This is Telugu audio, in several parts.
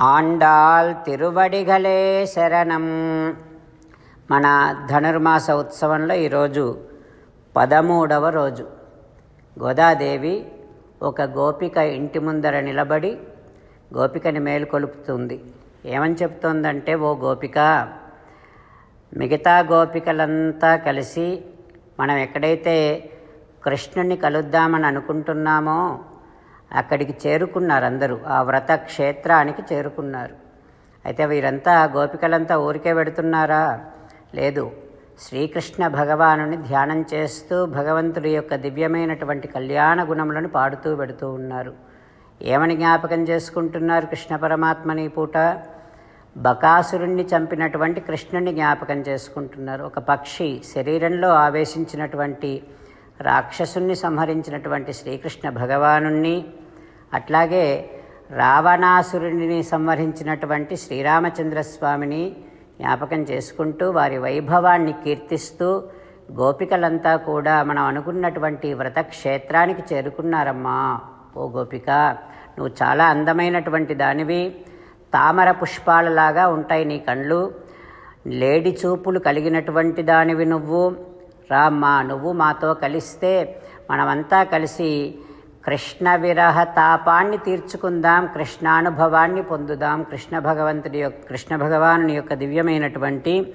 ఆండాల్ తిరువడిగలే శరణం మన ధనుర్మాస ఉత్సవంలో ఈరోజు పదమూడవ రోజు. గోదాదేవి ఒక గోపిక ఇంటి ముందర నిలబడి గోపికని మేలుకొలుపుతుంది ఏమని చెప్తోందంటే ఓ గోపిక మిగతా గోపికలంతా కలిసి మనం ఎక్కడైతే కృష్ణుని కలుద్దామని అనుకుంటున్నామో అక్కడికి చేరుకున్నారు అందరూ. ఆ వ్రత క్షేత్రానికి చేరుకున్నారు. అయితే వీరంతా గోపికలంతా ఊరికే పెడుతున్నారా లేదు. శ్రీకృష్ణ భగవానుని ధ్యానం చేస్తూ భగవంతుడి యొక్క దివ్యమైనటువంటి కళ్యాణ గుణములను పాడుతూ పెడుతూ ఉన్నారు. ఏమని జ్ఞాపకం చేసుకుంటున్నారు కృష్ణ పరమాత్మని పూట? బకాసురుణ్ణి చంపినటువంటి కృష్ణుణ్ణి జ్ఞాపకం చేసుకుంటున్నారు. ఒక పక్షి శరీరంలో ఆవేశించినటువంటి రాక్షసుని సంహరించినటువంటి శ్రీకృష్ణ భగవానుణ్ణి అట్లాగే రావణాసురుడిని సంహరించినటువంటి శ్రీరామచంద్రస్వామిని జ్ఞాపకం చేసుకుంటూ వారి వైభవాన్ని కీర్తిస్తూ గోపికలంతా కూడా మనం అనుకున్నటువంటి వ్రత క్షేత్రానికి చేరుకున్నారమ్మా. ఓ గోపిక నువ్వు చాలా అందమైనటువంటి దానివి. తామర పుష్పాలలాగా ఉంటాయి నీ కళ్ళు. లేడి చూపులు కలిగినటువంటి దానివి నువ్వు. రామ్మా నువ్వు మాతో కలిస్తే మనమంతా కలిసి కృష్ణ విరహ తాపాన్ని తీర్చుకుందాం కృష్ణానుభవాన్ని పొందుదాం. కృష్ణ భగవంతుడి యొక్క కృష్ణ భగవానుని యొక్క దివ్యమైనటువంటి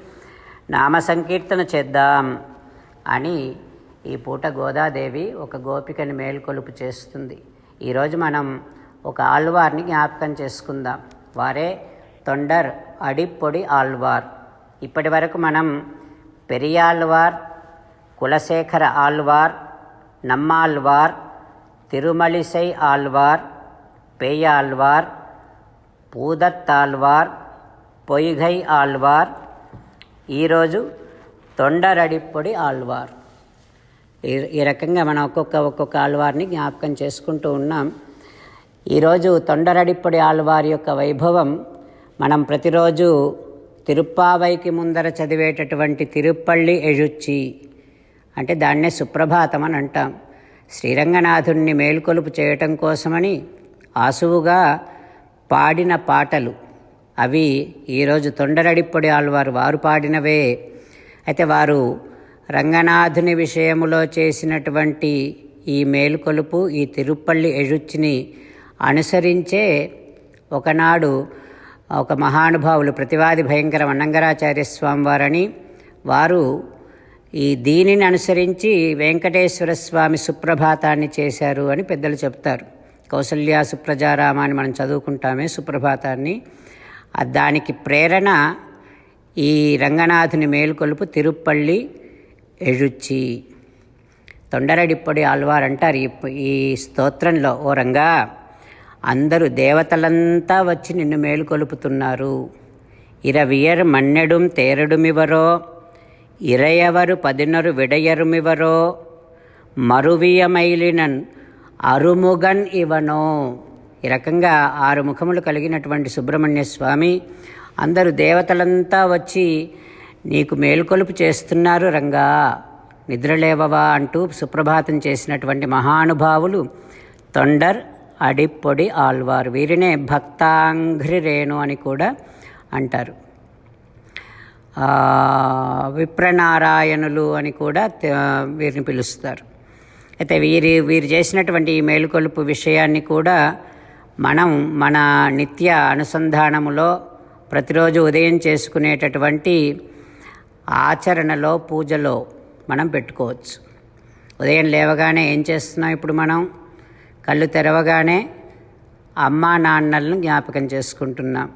నామ సంకీర్తన చేద్దాం అని ఈ పూట గోదాదేవి ఒక గోపికని మేల్కొలుపు చేస్తుంది. ఈరోజు మనం ఒక ఆళ్వార్ని జ్ఞాపకం చేసుకుందాం. వారే తొండర్ అడిప్పొడి ఆళ్వార్. ఇప్పటి వరకు మనం పెరియాళ్వార్ కులశేఖర ఆళ్వార్ నమ్మాళ్వార్ తిరుమలిసై ఆళ్వార్ పేయాళ్వార్ పూదత్తాళ్వార్ పొయ్గై ఆళ్వార్ ఈరోజు తొండరడిప్పొడి ఆళ్వార్. ఈ ఈ రకంగా మనం ఒక్కొక్క ఒక్కొక్క ఆళ్వార్ని జ్ఞాపకం చేసుకుంటూ ఉన్నాం. ఈరోజు తొండరడిప్పొడి ఆళ్వారి యొక్క వైభవం మనం ప్రతిరోజు తిరుప్పావైకి ముందర చదివేటటువంటి తిరుపల్లి ఎజుచ్చి అంటే దాన్నే సుప్రభాతం అని అంటాం. శ్రీరంగనాథుణ్ణి మేల్కొలుపు చేయటం కోసమని ఆసువుగా పాడిన పాటలు. అవి ఈరోజు తొండరడిప్పొడి ఆళ్వారు వారు పాడినవే. అయితే వారు రంగనాథుని విషయములో చేసినటువంటి ఈ మేలుకొలుపు ఈ తిరుపల్లి ఎజుచ్చిని అనుసరించే ఒకనాడు ఒక మహానుభావులు ప్రతివాది భయంకర అన్నంగరాచార్య స్వామివారని వారు ఈ దీనిని అనుసరించి వెంకటేశ్వర స్వామి సుప్రభాతాన్ని చేశారు అని పెద్దలు చెప్తారు. కౌసల్య సుప్రజారామాన్ని మనం చదువుకుంటామే సుప్రభాతాన్ని. దానికి ప్రేరణ ఈ రంగనాథుని మేలుకొలుపు తిరుప్పల్లి ఎഴുచి తొండరడిప్పొడి ఆళ్వార్ అంటారు ఈ ఈ స్తోత్రంలో ఓ రంగా అందరూ దేవతలంతా వచ్చి నిన్ను మేలుకొలుపుతున్నారు. ఇరవియర్ మన్నెడుం తేరడుమివరో ఇరయవరు పదినరు విడయరుమివరో మరువియమైలినన్ అరుముగన్ ఇవనో. ఈ రకంగా ఆరు ముఖములు కలిగినటువంటి సుబ్రహ్మణ్య స్వామి అందరూ దేవతలంతా వచ్చి నీకు మేల్కొలుపు చేస్తున్నారు రంగా. నిద్రలేవవా అంటూ సుప్రభాతం చేసినటువంటి మహానుభావులు తొండర్ అడిప్పొడి ఆల్వారు వీరినే భక్తాంఘ్రి రేణు అని కూడా అంటారు. విప్రనారాయణులు అని కూడా వీరిని పిలుస్తారు. అయితే వీరి వీరు చేసినటువంటి ఈ మేలుకొలుపు విషయాన్ని కూడా మనం మన నిత్య అనుసంధానములో ప్రతిరోజు ఉదయం చేసుకునేటటువంటి ఆచరణలో పూజలో మనం పెట్టుకోవచ్చు. ఉదయం లేవగానే ఏం చేస్తున్నాం ఇప్పుడు మనం? కళ్ళు తెరవగానే అమ్మా నాన్నలను జ్ఞాపకం చేసుకుంటున్నాం.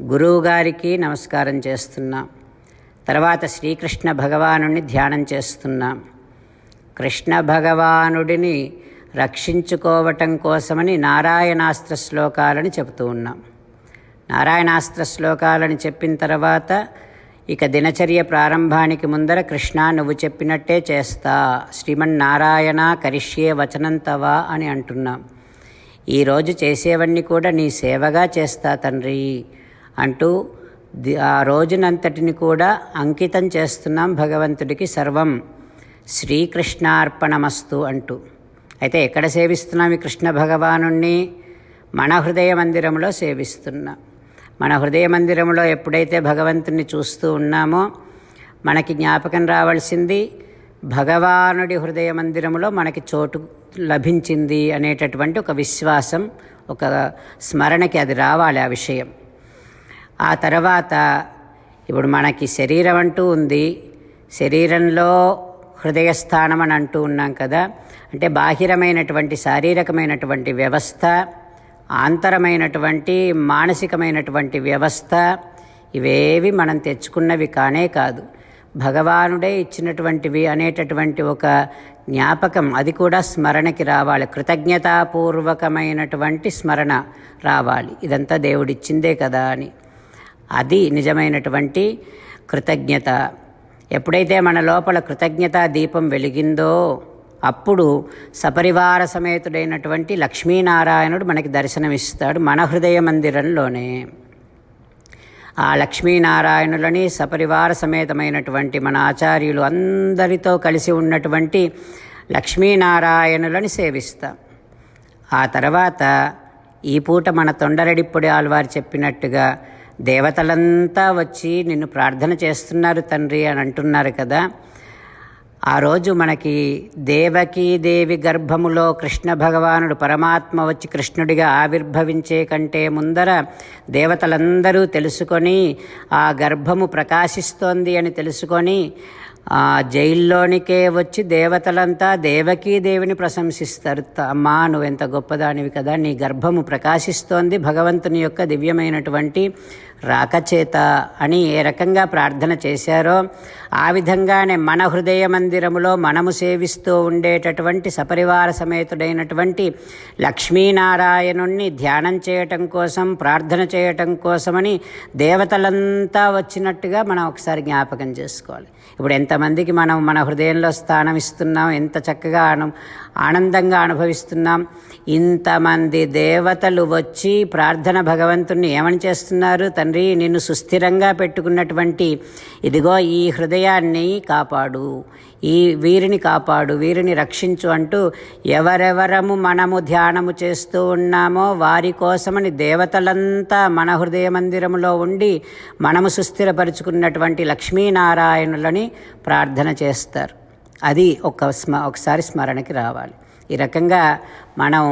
గురువు గారికి నమస్కారం చేస్తున్నాం. తర్వాత శ్రీకృష్ణ భగవానుడిని ధ్యానం చేస్తున్నాం. కృష్ణ భగవానుడిని రక్షించుకోవటం కోసమని నారాయణాస్త్ర శ్లోకాలని చెబుతూ ఉన్నాం. నారాయణాస్త్ర శ్లోకాలని చెప్పిన తర్వాత ఇక దినచర్య ప్రారంభానికి ముందర కృష్ణ నువ్వు చెప్పినట్టే చేస్తా. శ్రీమన్నారాయణ కరిష్యే వచనంతవా అని అంటున్నాం. ఈరోజు చేసేవన్నీ కూడా నీ సేవగా చేస్తా తండ్రి. అంటూ ఆ రోజునంతటిని కూడా అంకితం చేస్తున్నాం భగవంతుడికి సర్వం. శ్రీకృష్ణార్పణమస్తు అంటూ. అయితే ఎక్కడ సేవిస్తున్నాం ఈ కృష్ణ భగవానుణ్ణి? మన హృదయ మందిరంలో సేవిస్తున్నాం. మన హృదయ మందిరంలో ఎప్పుడైతే భగవంతుని చూస్తూ ఉన్నామో మనకి జ్ఞాపకం రావాల్సింది భగవానుడి హృదయ మందిరంలో మనకి చోటు లభించింది అనేటటువంటి ఒక విశ్వాసం ఒక స్మరణకి అది రావాలి ఆ విషయం. ఆ తర్వాత ఇప్పుడు మనకి శరీరం అంటూ ఉంది. శరీరంలో హృదయస్థానం అని అంటూ ఉన్నాం కదా. అంటే బాహిరమైనటువంటి శారీరకమైనటువంటి వ్యవస్థ ఆంతరమైనటువంటి మానసికమైనటువంటి వ్యవస్థ ఇవేవి మనం తెచ్చుకున్నవి కానే కాదు. భగవానుడే ఇచ్చినటువంటివి అనేటటువంటి ఒక జ్ఞాపకం అది కూడా స్మరణకి రావాలి. కృతజ్ఞతాపూర్వకమైనటువంటి స్మరణ రావాలి. ఇదంతా దేవుడిచ్చిందే కదా అని. అది నిజమైనటువంటి కృతజ్ఞత. ఎప్పుడైతే మన లోపల కృతజ్ఞతా దీపం వెలిగిందో అప్పుడు సపరివార సమేతుడైనటువంటి లక్ష్మీనారాయణుడు మనకి దర్శనమిస్తాడు మన హృదయ మందిరంలోనే. ఆ లక్ష్మీనారాయణులని సపరివార సమేతమైనటువంటి మన ఆచార్యులు అందరితో కలిసి ఉన్నటువంటి లక్ష్మీనారాయణులని సేవిస్తాం. ఆ తర్వాత ఈ పూట మన తొండరెడిప్పుడి ఆల్వారు చెప్పినట్టుగా దేవతలంతా వచ్చి నిన్ను ప్రార్థన చేస్తున్నారు తండ్రి అని అంటున్నారు కదా. ఆ రోజు మనకి దేవకీ దేవి గర్భములో కృష్ణ భగవానుడు పరమాత్మ వచ్చి కృష్ణుడిగా ఆవిర్భవించే కంటే ముందర దేవతలందరూ తెలుసుకొని ఆ గర్భము ప్రకాశిస్తోంది అని తెలుసుకొని ఆ జైల్లోనికే వచ్చి దేవతలంతా దేవకీ దేవిని ప్రశంసిస్తారు. అమ్మా నువ్వు ఎంత గొప్పదానివి కదా. నీ గర్భము ప్రకాశిస్తోంది భగవంతుని యొక్క దివ్యమైనటువంటి రాకచేత అని ఏ రకంగా ప్రార్థన చేశారో ఆ విధంగానే మన హృదయ మందిరములో మనము సేవిస్తూ ఉండేటటువంటి సపరివార సమేతుడైనటువంటి లక్ష్మీనారాయణుణ్ణి ధ్యానం చేయటం కోసం ప్రార్థన చేయటం కోసమని దేవతలంతా వచ్చినట్టుగా మనం ఒకసారి జ్ఞాపకం చేసుకోవాలి. ఇప్పుడు ఎంతమందికి మనం మన హృదయంలో స్థానం ఇస్తున్నాం ఎంత చక్కగా అను ఆనందంగా అనుభవిస్తున్నాం. ఇంతమంది దేవతలు వచ్చి ప్రార్థన భగవంతుణ్ణి ఏమని చేస్తున్నారు? తండ్రి నిన్ను సుస్థిరంగా పెట్టుకున్నటువంటి ఇదిగో ఈ హృదయాన్ని కాపాడు ఈ వీరిని కాపాడు వీరిని రక్షించు అంటూ ఎవరెవరము మనము ధ్యానము చేస్తూ ఉన్నామో వారి కోసమని దేవతలంతా మన హృదయ మందిరములో ఉండి మనము సుస్థిరపరుచుకున్నటువంటి లక్ష్మీనారాయణులని ప్రార్థన చేస్తారు. అది ఒక స్మ ఒకసారి స్మరణకి రావాలి. ఈ రకంగా మనం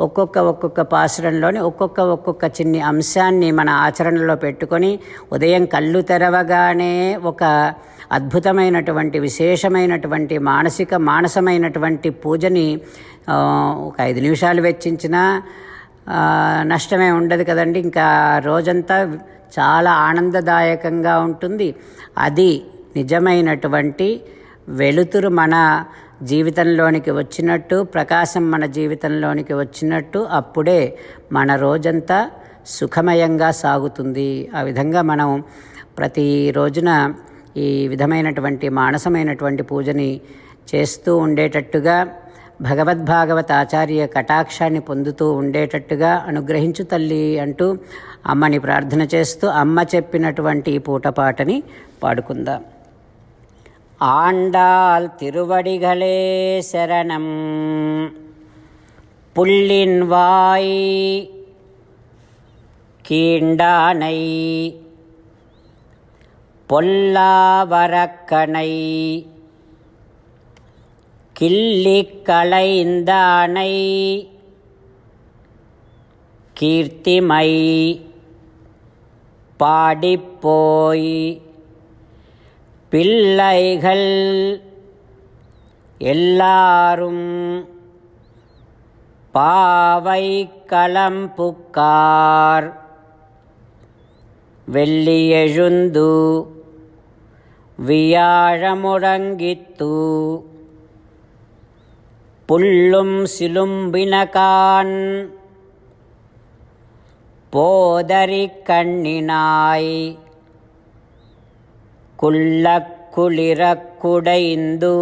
ఒక్కొక్క ఒక్కొక్క పాసురంలోని ఒక్కొక్క ఒక్కొక్క చిన్ని అంశాన్ని మన ఆచరణలో పెట్టుకొని ఉదయం కళ్ళు తెరవగానే ఒక అద్భుతమైనటువంటి విశేషమైనటువంటి మానసిక మానసమైనటువంటి పూజని ఒక ఐదు నిమిషాలు వెచ్చించినా నష్టమే ఉండదు కదండి. ఇంకా రోజంతా చాలా ఆనందదాయకంగా ఉంటుంది. అది నిజమైనటువంటి వెలుతురు మన జీవితంలోనికి వచ్చినట్టు ప్రకాశం మన జీవితంలోనికి వచ్చినట్టు అప్పుడే మన రోజంతా సుఖమయంగా సాగుతుంది. ఆ విధంగా మనం ప్రతి రోజున ఈ విధమైనటువంటి మానసమైనటువంటి పూజని చేస్తూ ఉండేటట్టుగా భగవద్భాగవత ఆచార్య కటాక్షాన్ని పొందుతూ ఉండేటట్టుగా అనుగ్రహించు తల్లి అంటూ అమ్మని ప్రార్థన చేస్తూ అమ్మ చెప్పినటువంటి ఈ పూటపాటని పాడుకుందాం. ஆண்டாள் திருவடிகளே சரணம். புள்ளின் வாய் கீண்டானை. பொல்லாவரக்கனை கிள்ளிக்களைந்தானை கீர்த்திமை பாடிப்போய். பிள்ளைகள் எல்லாரும் பாவை களம்புக்கார் வெள்ளியெழுந்து வியாழமுடங்கித்து புல்லும் சிலும்பினகான் போதரிக் கண்ணினாய். குள்ளக்குளிரக்குடைந்து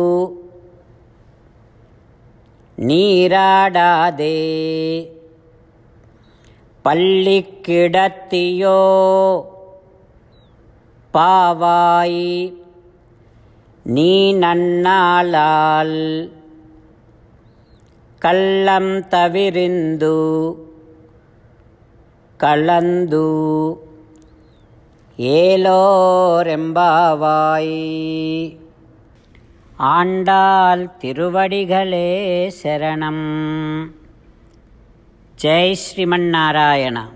நீராடாதே. பள்ளி கிடத்தியோ பாவாய் நீ நன்னாளால் கள்ளம் தவிரிந்து கலந்து ஏலோரெம்பாவாய். ஆண்டாள் திருவடிகளே சரணம். ஜெய் ஸ்ரீமன்னாராயணா